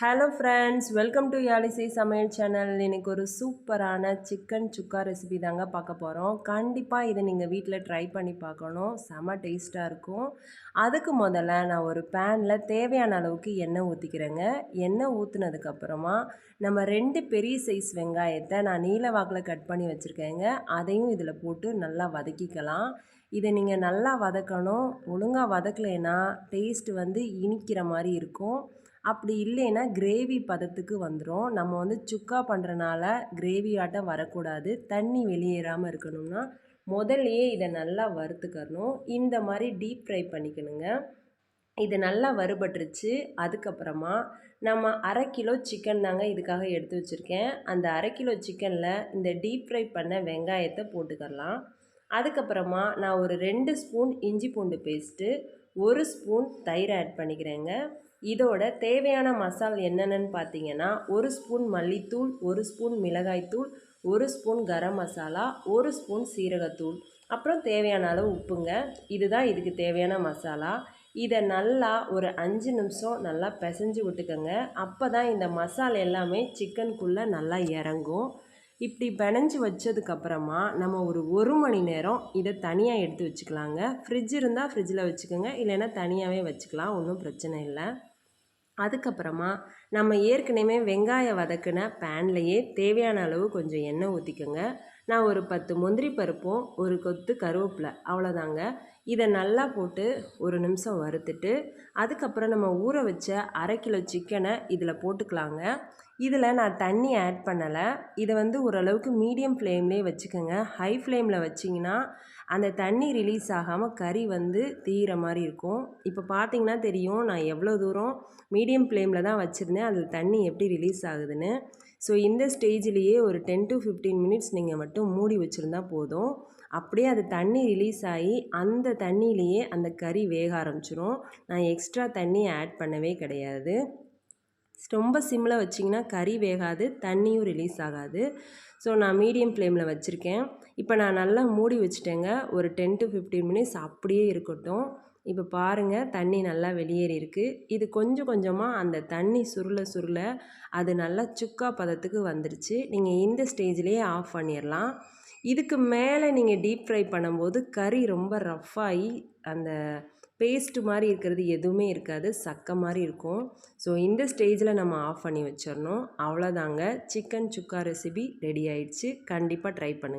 Hello friends welcome to Yalisai Samayal channel இன்றைக்கி ஒரு சூப்பரான சிக்கன் சுக்கா ரெசிபி தாங்க பார்க்க போகிறோம் கண்டிப்பாக இதை நீங்கள் வீட்டில் ட்ரை பண்ணி பார்க்கணும். செம டேஸ்ட்டாக இருக்கும். அதுக்கு முதல்ல நான் ஒரு பேனில் தேவையான அளவுக்கு எண்ணெய் ஊற்றிக்கிறேங்க எண்ணெய் ஊற்றுனதுக்கப்புறமா நம்ம ரெண்டு பெரிய சைஸ் வெங்காயத்தை நான் நீல வாக்கில் கட் பண்ணி வச்சுருக்கேங்க. அதையும் இதில் போட்டு நல்லா வதக்கிக்கலாம். இதை நீங்கள் நல்லா வதக்கணும். ஒழுங்காக வதக்கலைன்னா டேஸ்ட் வந்து இனிக்கிற மாதிரி இருக்கும். அப்படி இல்லைன்னா கிரேவி பதத்துக்கு வந்துடும் நம்ம வந்து சுக்கா பண்ணுறனால கிரேவி ஆட்டம் வரக்கூடாது. தண்ணி வெளியேறாமல் இருக்கணும்னா முதல்லையே இதை நல்லா வறுத்துக்கணும் இந்த மாதிரி டீப் ஃப்ரை பண்ணிக்கணுங்க. இது நல்லா வறுபட்டுருச்சு. அதுக்கப்புறமா நம்ம அரை கிலோ சிக்கன் தாங்க இதுக்காக எடுத்து வச்சுருக்கேன். அந்த அரை கிலோ சிக்கனில் இந்த டீப் ஃப்ரை பண்ண வெங்காயத்தை போட்டுக்கலாம் அதுக்கப்புறமா நான் ஒரு ரெண்டு ஸ்பூன் இஞ்சி பூண்டு பேஸ்ட்டு ஒரு ஸ்பூன் தயிர் ஆட் பண்ணிக்கிறேங்க. இதோட தேவையான மசால் என்னென்னு பார்த்தீங்கன்னா ஒரு ஸ்பூன் மல்லித்தூள் ஒரு ஸ்பூன் மிளகாய்த்தூள் ஒரு ஸ்பூன் கரம் மசாலா ஒரு ஸ்பூன் சீரகத்தூள். அப்புறம் தேவையான அளவு உப்புங்க. இதுதான் இதுக்கு தேவையான மசாலா. இதை நல்லா ஒரு அஞ்சு நிமிஷம் நல்லா பிசைஞ்சு விட்டுக்கோங்க. அப்போ தான் இந்த மசாலா எல்லாமே சிக்கனுக்குள்ளே நல்லா இறங்கும். இப்படி பிணைஞ்சு வச்சதுக்கப்புறமா நம்ம ஒரு ஒரு மணி நேரம் இதை தனியாக எடுத்து வச்சுக்கலாங்க. ஃப்ரிட்ஜ் இருந்தால் ஃப்ரிட்ஜில் வச்சுக்கோங்க. இல்லைன்னா தனியாகவே வச்சுக்கலாம். ஒன்றும் பிரச்சனை இல்லை. அதுக்கப்புறமா நம்ம ஏற்கனவே வெங்காயம் வதக்கின பேன்லேயே தேவையான அளவு கொஞ்சம் எண்ணெய் ஊற்றிக்கோங்க நான் ஒரு பத்து முந்திரி பருப்பும் ஒரு கொத்து கருவேப்பிலை அவ்வளோதாங்க இதை நல்லா போட்டு ஒரு நிமிஷம் வறுத்துட்டு அதுக்கப்புறம் நம்ம ஊற வச்ச அரை கிலோ சிக்கனை இதில் போட்டுக்கலாங்க. இதில் நான் தண்ணி ஆட் பண்ணலை. இதை வந்து ஓரளவுக்கு மீடியம் ஃப்ளேம்லேயே வச்சுக்கோங்க. ஹை ஃப்ளேமில் வச்சிங்கன்னா அந்த தண்ணி ரிலீஸ் ஆகாமல் கறி வந்து தீர மாதிரி இருக்கும். இப்போ பார்த்தீங்கன்னா தெரியும் நான் எவ்வளோ தூரம் மீடியம் ஃப்ளேமில் தான் வச்சுருந்தேன். அதில் தண்ணி எப்படி ரிலீஸ் ஆகுதுன்னு. ஸோ இந்த ஸ்டேஜ்லேயே ஒரு டென் டு ஃபிஃப்டீன் மினிட்ஸ் நீங்கள் மட்டும் மூடி வச்சுருந்தா போதும். அப்படியே அது தண்ணி ரிலீஸ் ஆகி அந்த தண்ணியிலையே அந்த கறி வேக ஆரம்பிச்சிரும். நான் எக்ஸ்ட்ரா தண்ணி ஆட் பண்ணவே கிடையாது. ரொம்ப சிம்மில் வச்சிங்கன்னா கறி வேகாது தண்ணியும் ரிலீஸ் ஆகாது. ஸோ நான் மீடியம் ஃப்ளேமில் வச்சுருக்கேன். இப்போ நான் நல்லா மூடி வச்சுட்டேங்க. ஒரு டென் டு ஃபிஃப்டீன் மினிட்ஸ் அப்படியே இருக்கட்டும். இப்போ பாருங்கள் தண்ணி நல்லா வெளியேறி இருக்குது இது கொஞ்சம் கொஞ்சமாக அந்த தண்ணி சுருள சுருள அது நல்லா சுக்கா பதத்துக்கு வந்துருச்சு. நீங்கள் இந்த ஸ்டேஜ்லேயே ஆஃப் பண்ணிடலாம் இதுக்கு மேலே நீங்கள் டீப் ஃப்ரை பண்ணும்போது கறி ரொம்ப ரஃப்பாகி அந்த பேஸ்ட்டு மாதிரி இருக்கிறது எதுவுமே இருக்காது. சக்க மாதிரி இருக்கும். ஸோ இந்த ஸ்டேஜில் நம்ம ஆஃப் பண்ணி வச்சிடணும். அவ்வளோதாங்க சிக்கன் சுக்கா ரெசிபி ரெடி ஆயிடுச்சு. கண்டிப்பாக ட்ரை பண்ணுங்கள்